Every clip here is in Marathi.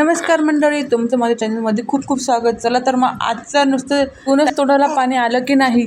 नमस्कार मंडळी तुमचं माझ्या चॅनलमध्ये खूप खूप स्वागत. चला तर मग आजचं नुसतं कोणच तोंडाला पाणी आलं की नाही?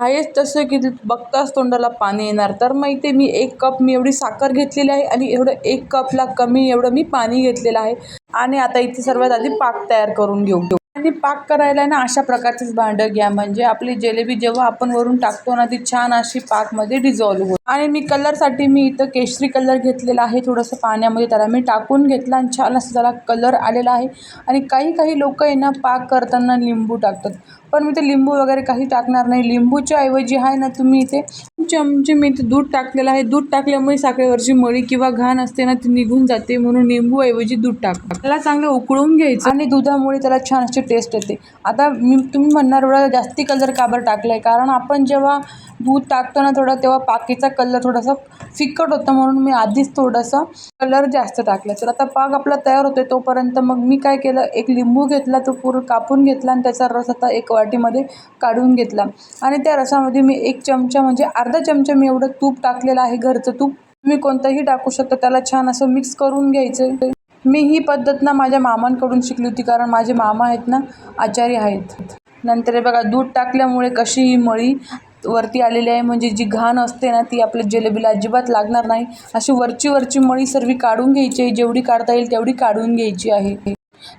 आहेच तसं की बघताच तोंडाला पाणी येणार. तर मग इथे मी एक कप मी एवढी साखर घेतलेली आहे आणि एवढं एक कपला कमी एवढं मी पाणी घेतलेलं आहे. आणि आता इथे सर्वात आधी पाक तयार करून घेऊ. आणि पाक करायला ना अशा प्रकारचेच भांडं घ्या. म्हणजे आपली जिलेबी जेव्हा आपण वरून टाकतो ना ती छान अशी पाकमध्ये डिझॉल्व्ह होईल आणि मी कलरसाठी मी इथं केशरी कलर घेतलेला आहे. थोडंसं पाण्यामध्ये त्याला मी टाकून घेतला आणि छान असं त्याला कलर आलेला आहे. आणि काही काही लोक आहे ना पाक करताना लिंबू टाकतात. पण मी ते लिंबू वगैरे काही टाकणार नाही. लिंबूच्या ऐवजी आहे ना तुम्ही इथे चमचे म्हणजे मी इथे दूध टाकलेलं आहे. दूध टाकल्यामुळे साखरेवरची मळी किंवा घाण असते ना ती निघून जाते. म्हणून निंबूऐवजी दूध टाकतात त्याला चांगलं उकळून घ्यायचं आणि दुधामुळे त्याला छान अशी टेस्ट येते. आता मी तुम्ही म्हणणार एवढा जास्ती कलर का बरं टाकला आहे कारण आपण जेव्हा दूध टाकतो ना थोडा तेव्हा पाकीचा कलर थोडासा फिकट होता. म्हणून मी आधीच थोडासा कलर जास्त टाकला तर आता पाक आपला तयार होतो तोपर्यंत मग मी काय केलं? एक लिंबू घेतला तो पूर्ण कापून घेतला आणि त्याचा रस आता एक वाटीमध्ये काढून घेतला. आणि त्या रसामध्ये मी एक चमचा म्हणजे अर्धा चमचा मी एवढं तूप टाकलेलं आहे घरचं तूप. तुम्ही कोणतंही टाकू शकता त्याला छान असं मिक्स करून घ्यायचं. मी ही पद्धत ना माझ्या मामांकडून शिकली होती कारण माझे मामा आहेत ना आचारी आहेत. नंतर हे बघा दूध टाकल्यामुळे कशी ही मळी वरती आलेली आहे म्हणजे जी घाण असते ना ती आपल्या जिलेबीला अजिबात लागणार नाही. अशी वरची वरची मळी सर्व काढून घ्यायची आहे जेवढी काढता येईल तेवढी काढून घ्यायची आहे.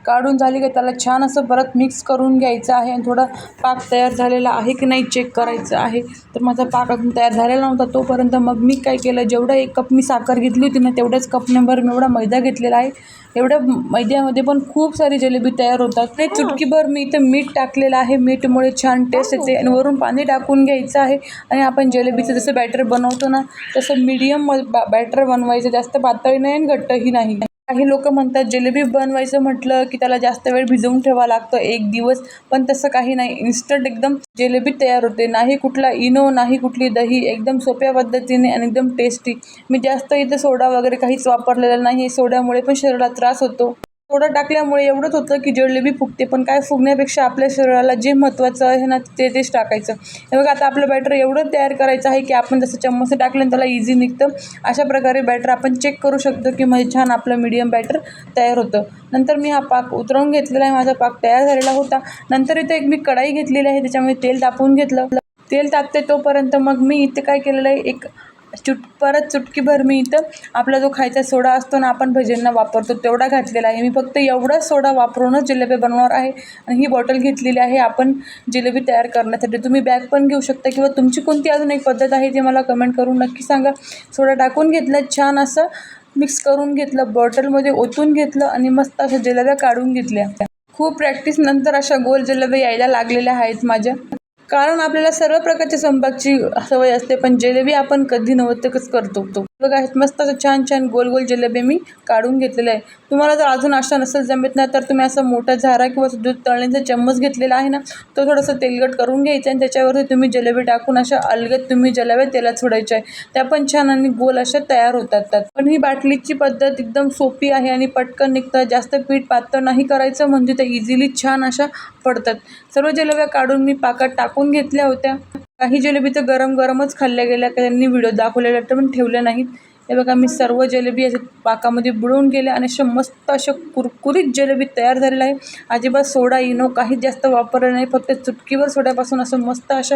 काढून झाली का त्याला छान असं परत मिक्स करून घ्यायचं आहे आणि थोडा पाक तयार झालेला आहे की नाही चेक करायचं आहे. तर माझा पाक अजून तयार झालेला नव्हता तोपर्यंत मग मी काय केलं जेवढं एक कप मी साखर घेतली होती ना तेवढ्याच कप नंबर मी एवढा मैदा घेतलेला आहे. एवढ्या मैद्यामध्ये पण खूप सारी जलेबी तयार होतात. आणि चुटकीभर मी इथं मीठ टाकलेलं आहे. मीठमुळे छान टेस्ट येते आणि वरून पाणी टाकून घ्यायचं आहे. आणि आपण जलेबीचं जसं बॅटर बनवतो ना तसं मीडियम बॅटर बनवायचं. जास्त पातळी नाही आणि घट्टही नाही. काही लोक म्हणतात जिलेबी बनवायचं म्हटलं की त्याला जास्त वेळ भिजवून ठेवावं लागतं एक दिवस. पण तसं काही नाही. इन्स्टंट एकदम जिलेबी तयार होते. नाही कुठला इनो नाही कुठली दही. एकदम सोप्या पद्धतीने आणि एकदम टेस्टी मी जास्त इथं सोडा वगैरे काहीच वापरलेला नाही. सोड्यामुळे पण शरीराला त्रास होतो. सोडा टाकल्यामुळे एवढंच होतं की जळलेबी फुगते. पण काय फुगण्यापेक्षा आपल्या शरीराला जे महत्त्वाचं आहे ना ते तेच टाकायचं. हे बघा आता आपलं बॅटर एवढं तयार करायचं आहे की आपण जसं चम्मच टाकलं त्याला इझी निघतं अशा प्रकारे बॅटर आपण चेक करू शकतो की म्हणजे छान आपलं मीडियम बॅटर तयार होतं. नंतर मी हा पाक उतरवून घेतलेला आहे माझा पाक तयार झालेला होता. नंतर इथे एक मी कढाई घेतलेली आहे त्याच्यामध्ये तेल तापवून घेतलं. तेल तापते तोपर्यंत मग मी इथे काय केलेलं आहे एक चुट परत चुटकीभर मी इथं आपला जो खायचा सोडा असतो ना आपण भज्यांना वापरतो तेवढा घातलेला आहे. मी फक्त एवढा सोडा वापरूनच जिलेबी बनवणार आहे आणि ही बॉटल घेतलेली आहे. आपण जिलेबी तयार करण्यासाठी तुम्ही बॅग पण घेऊ शकता किंवा तुमची कोणती अजून एक पद्धत आहे ती मला कमेंट करून नक्की सांगा. सोडा टाकून घेतलं छान असं मिक्स करून घेतलं बॉटलमध्ये ओतून घेतलं आणि मस्त अशा जिलेब्या काढून घेतल्या. खूप प्रॅक्टिस नंतर अशा गोल जिलेब्या यायला लागलेल्या आहेत माझ्या. कारण आपल्याला सर्व प्रकारच्या स्वयंपाकाची सवय असते पण जिलेबी आपण कधी नव्हतच करतो. तो बघा आहेत. मस्त असं छान छान गोल गोल जिलेबी मी काढून घेतलेलं आहे. तुम्हाला जर अजून आशा नसेल जमत नाही तर तुम्ही असं मोठा झारा किंवा दूध तळण्याचा चम्मच घेतलेला आहे ना तो थोडंसं तेलकट करून घ्यायचा आणि त्याच्यावरती तुम्ही जिलेबी टाकून अशा अलगत तुम्ही जिलेब्या तेलात सोडायच्या आहे. त्या पण छान आणि गोल अशा तयार होतात त्यात. पण ही बाटलीची पद्धत एकदम सोपी आहे आणि पटकन निघतं. जास्त पीठ पातळ नाही करायचं म्हणजे त्या इझिली छान अशा पडतात. सर्व जिलेब्या काढून मी पाकात टाकून घेतल्या होत्या. काही जिलेबी तर गरम गरमच खाल्ल्या गेल्या त्यांनी व्हिडिओ दाखवलेल्या तर पण ठेवल्या नाहीत. हे बघा मी सर्व जिलेबी असे पाकामध्ये बुडवून गेले आणि अशा मस्त अशा कुरकुरीत जिलेबी तयार झालेल्या आहे अजिबात सोडा इनो काहीच जास्त वापरलं नाही फक्त चुटकीवर सोड्यापासून असं मस्त अशा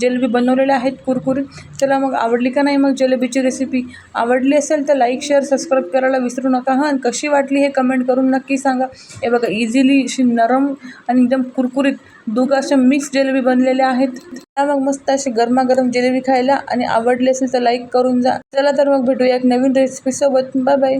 जिलेबी बनवलेल्या आहेत कुरकुरीत. चला मग आवडली का नाही मग जिलेबीची रेसिपी आवडली असेल तर लाईक शेअर सबस्क्राईब करायला विसरू नका हां? कशी वाटली हे कमेंट करून नक्की सांगा. हे बघा इझिली अशी नरम आणि एकदम कुरकुरीत दोघं अशा मिक्स जिलेबी बनलेल्या आहेत. मग मस्त अशी गरमागरम जिलेबी खायला आणि आवडली असेल तर लाईक करून जा. चला तर मग भेटूया एक नवीन रेसिपीसोबत बाय बाय